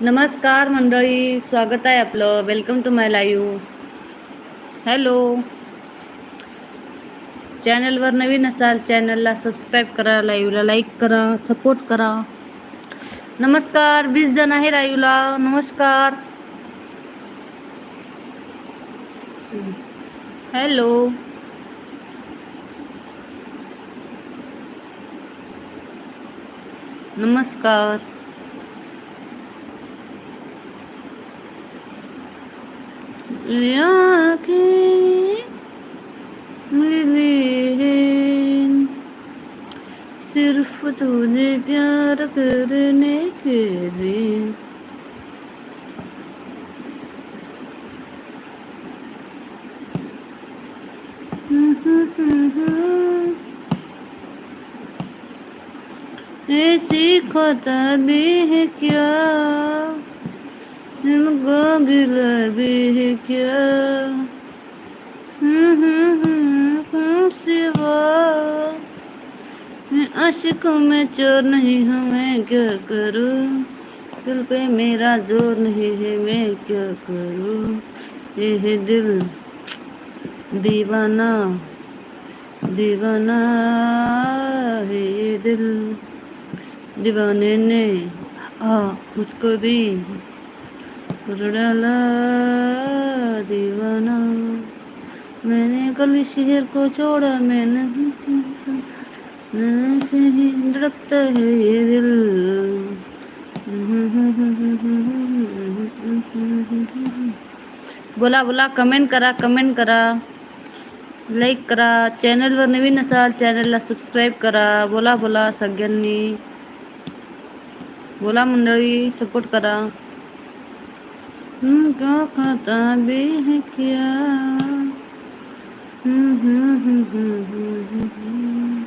नमस्कार मंडळी स्वागत आहे आपलं. Welcome to my live hello चॅनलवर नवीन असाल चॅनलला सबस्क्राईब करा लाईव्हला लाईक करा सपोर्ट करा. नमस्कार वीस जण आहे लाईव्हला नमस्कार. हॅलो नमस्कार. आँखें मिली है। सिर्फ तुझे प्यार करने के लिए। ऐसी खता भी है क्या? इनको है सिवा मैं चोर नहीं हूँ, मैं क्या करूँ? दिल पे मेरा ज़ोर नहीं है, मैं क्या करूँ? यह है दिल। दीवाना दीवाना है ये दिल। दीवाने ने आ मुझको भी। डाला दीवाना। मैंने कल शहर को छोड़ा मैंने से ही है ये दिल। बोला बोला, कमेंट करा कमेंट करा लाईक करा, चैनल चॅनलवर नवीन असाल चॅनलला सबस्क्राईब करा। बोला बोला सगळ्यांनी बोला, मंडळी सपोर्ट करा। हम्म, क्या खाता भी है क्या? हम्म, हम्म, हम्म, हम्म, हम्म, हम्म।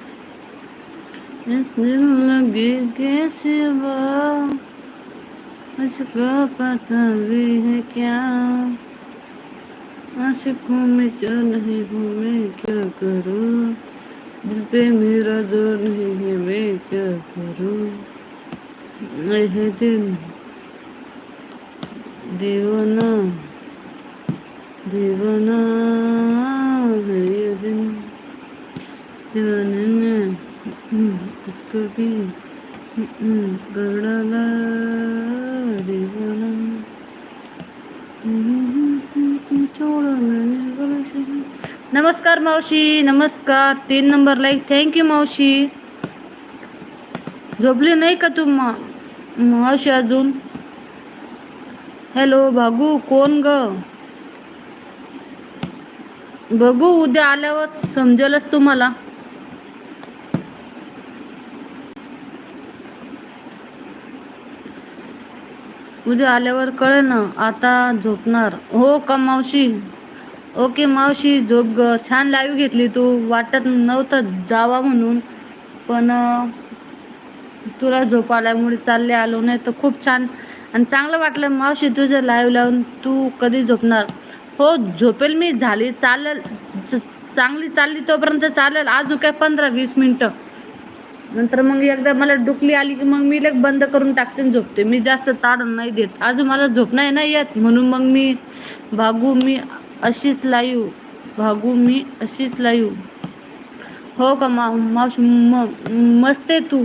इस दिल लगे के सिवा मुझको पता भी है क्या? आशिकों में जो नहीं हूँ मैं क्या करूँ? दिल पे मेरा जोर नहीं है मैं क्या करूँ? मैं है दिल दीवाना दीवाना है ये दिल दीवाने ने हम्म, भी हम्म, दीवाना. छोड़ा नमस्कार मावशी नमस्कार. तीन नंबर लाईक थँक्यू मावशी. झोपली नाही का तू मा मावशी अजून? हॅलो भागू कोण ग? बघू उद्या आल्यावर समजेलच तुम्हाला. उद्या आल्यावर कळेल ना आता झोपणार. हो का मावशी? ओके मावशी झोप ग. छान लाईव्ह घेतली तू. वाटत नव्हतं जावा म्हणून पण तुला झोप आल्यामुळे चालले आलो. नाही तर खूप छान आणि चांगलं वाटलं मावशी तुझं लाईव्ह लावून तू कधी झोपणार? हो झोपेल मी झाली चालेल चांगली चालली तोपर्यंत चालेल अजून काय पंधरा वीस मिनटं. नंतर मग एकदा मला डुकली आली की मग मी लग बंद करून टाकते झोपते. मी जास्त ताड नाही देत. अजून मला झोप नाही ना येत. म्हणून मग मी भागू मी अशीच लाईव भागू मी अशीच लाईव हो का मा मावशी म मस्त आहे तू.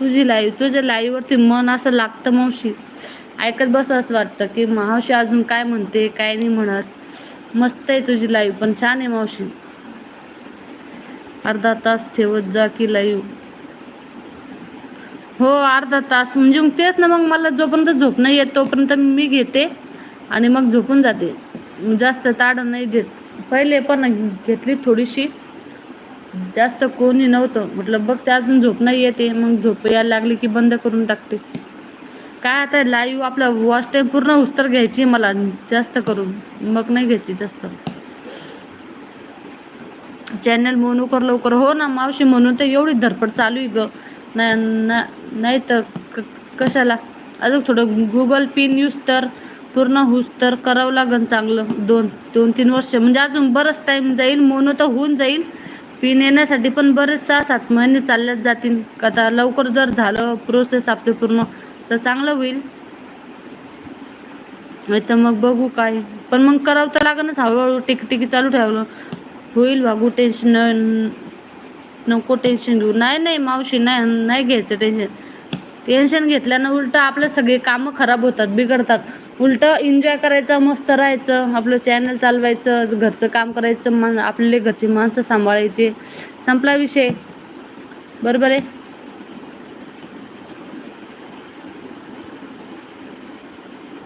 तुझी लाईव्ह तुझ्या लाईव्हवरती मन असं लागतं मावशी. ऐकत बस असं वाटतं की मावशी अजून काय म्हणते काय नाही म्हणत. मस्त आहे तुझी लाईव्ह पण छान आहे मावशी. अर्धा तास ठेवत जा की लाईव्ह हो अर्धा तास. म्हणजे मग तेच ना मग मला जोपर्यंत झोप नाही येत तोपर्यंत मी घेते आणि मग झोपून जाते. जास्त ताड नाही देत. पहिले पण घेतली थोडीशी. जास्त कोणी नव्हतं. म्हटलं बघ ते अजून झोप नाही येते. मग झोप यायला लागली की बंद करून टाकते. काय आता लाईव्ह आपला वॉच टाईम पूर्ण उस्तर घ्यायची मला जास्त करून. मग नाही घ्यायची जास्त. चॅनल म्हणू कर लवकर. हो ना मावशी म्हणून तर एवढी धडपड चालू आहे ग. नाही तर कशाला? अजून थोडं गुगल पिन यूज तर पूर्ण हुस तर करावं लागेल चांगलं. दोन दोन तीन वर्ष. म्हणजे अजून बरंच टाईम जाईल मोनो तर होऊन जाईल. पिन येण्यासाठी पण बरेच सहा सात महिने चालल्याच जातील आता लवकर जर झालं प्रोसेस आपली पूर्ण तर चांगलं होईल. नाही तर मग बघू काय. पण मग करावं तर लागणच हळूहळू टिकटिकी चालू ठेवलं होईल भागू टेन्शन. नको टेन्शन घेऊ. नाही नाही मावशी नाही नाही घ्यायचं टेन्शन. टेन्शन घेतल्यानं उलटं आपले सगळे कामं खराब होतात बिघडतात. उलटं एन्जॉय करायचं मस्त राहायचं आपलं चॅनल चालवायचं घरचं काम करायचं मान आपले घरची माणसं सांभाळायचे. संपला विषय. बरोबर आहे?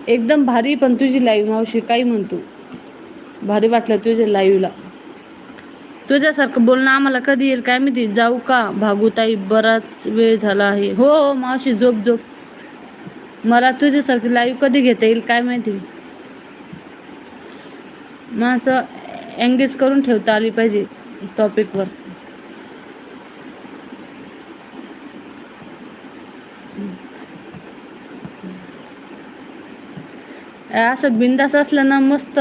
एकदम भारी पण तुझी लाईव्ह मावशी काही म्हणतो. भारी वाटलं तुझ्या लाईव्हला तुझ्यासारखं बोलणं आम्हाला कधी येईल काय माहिती? जाऊ का? भागूताई बराच वेळ झाला आहे. हो हो मावशी झोप झोप. मला तुझ्यासारखी लाईव्ह कधी घेता येईल काय माहिती? मग असं एंगेज करून ठेवता आली पाहिजे टॉपिकवर असं बिंदास असलं ना मस्त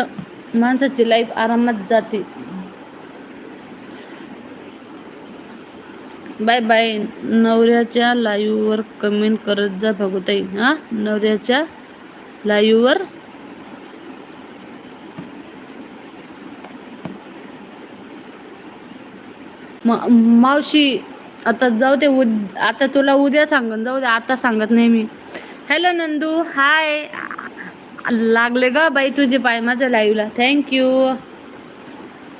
माणसाची लाईफ आरामात जाते. Bye bye. नवऱ्याच्या लाईव्हवर कमेंट करत जा भगवताई हा? नवऱ्याच्या लाईव्हवर. मा- मावशी आता जाऊ दे उद आता तुला उद्या सांगन जाऊ दे आता सांगत नाही मी. हॅलो नंदू हाय. लागले ग बाई तुझे पाय माझ्या लाईव्हला. थँक्यू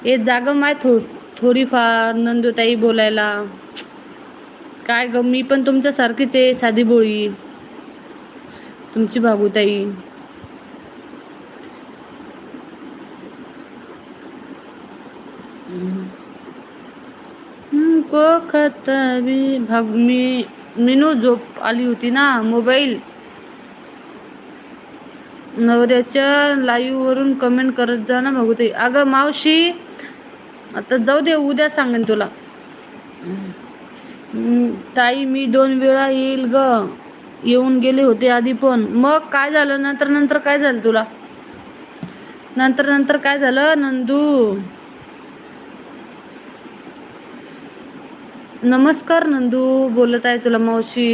ये जाग माय थो थोडीफार नंदुताई बोलायला. काय ग मी पण तुमच्यासारखीच आहे साधी बोळी. तुमची भागूताई. को मी भाग मी मीनू झोप आली होती ना मोबाईल. नवऱ्याच्या लाईव्हवरून कमेंट करत जा ना भागवते अगं मावशी आता जाऊ दे उद्या सांगेन तुला. ताई मी दोन वेळा येईल ग. येऊन गेले होते आधी पण. मग काय झालं? नंतर नंतर काय झालं तुला? नंतर नंतर काय झालं नंदू? नमस्कार नंदू. बोलत आहे तुला मावशी.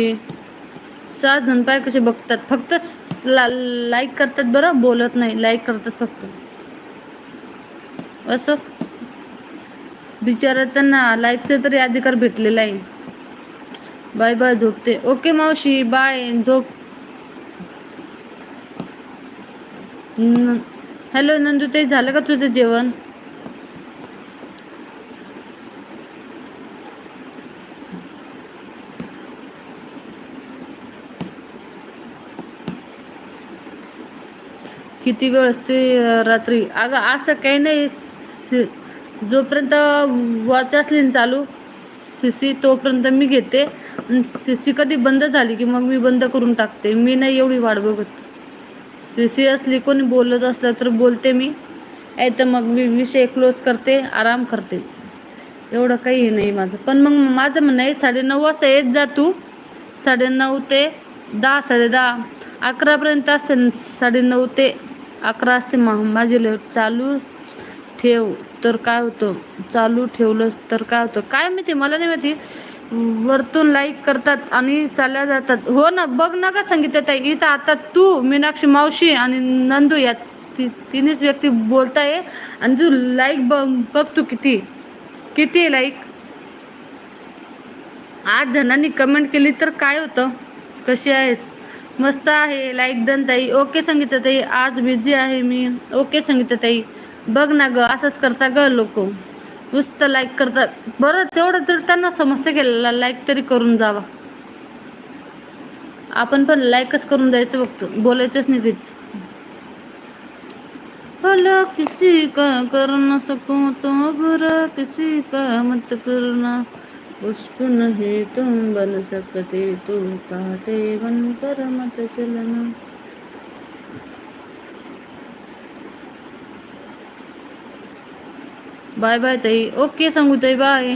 सहा जण पाय कसे बघतात. फक्त ला लाईक करतात बरं बोलत नाही. लाईक करतात फक्त. असं? बिचारा त्यांना लाईफचा तरी अधिकार भेटलेला आहे. बाय बाय झोपते. ओके मावशी बाय झोप. हॅलो नंदू ते झालं का तुझं जेवण? किती वेळ असते रात्री? अगं असं काही नाही. जोपर्यंत वॉच असली ना चालू सी तोपर्यंत मी घेते. सी सी कधी बंद झाली की मग मी बंद करून टाकते. मी नाही एवढी वाट बघत. सी सी असली कोणी बोलत असलं तर बोलते मी. आहे तर मग मी विषय क्लोज करते आराम करते. एवढं काही हे नाही माझं. पण मग माझं म्हणणं आहे साडेनऊ वाजता येत जा तू. साडेनऊ ते दहा साडेदहा अकरापर्यंत असते साडेनऊ ते अकरा असते. मा माझी चालू ठेव. तर काय होतं? चालू ठेवलंस तर काय होतं? काय माहिती? मला नाही माहिती. वरतून लाईक करतात आणि चालल्या जातात. हो ना? बघ ना का सांगितलं ताई. इथं आता तू मीनाक्षी मावशी आणि नंदू या ती तिन्हीच व्यक्ती बोलताय आणि तू लाईक बघ बघ तू किती किती आहे लाईक आठ जणांनी कमेंट केली तर काय होतं? कशी आहेस? मस्त आहे लाईक डन ताई. ओके संगीता ताई. आज बिझी आहे मी. ओके संगीता ताई. बघ ना ग असंच करता ग लोक. नुसतं लाईक करतात बरं तेवढं तर त्यांना समजतं की लाईक तरी करून जावा. आपण पण लाईकच करून जायचं बघतो बोलायचंच नाही तेच. भला किसी का कर न तो बुरा किसी का मत करना। पुष्प नहीं तुम बन सकते तू काटे बन कर मत चलना। बाय बाय ताई. ओके सांगू ताई bye.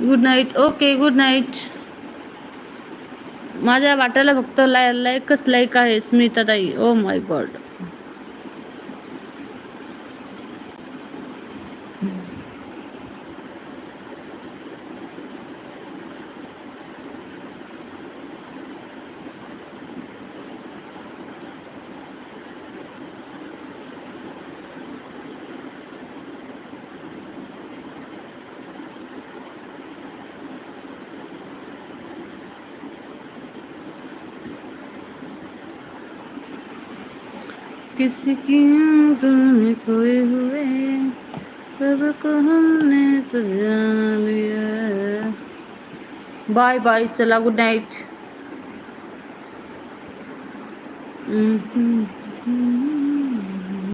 Good night okay good night माझ्या वाट्याला फक्त लाय लाईकच लाईक आहे स्मिता ताई ओ oh माय गॉड किसी की याद में खोए हुए रब को हमने सजा लिया। बाय बाय चला गुड नाइट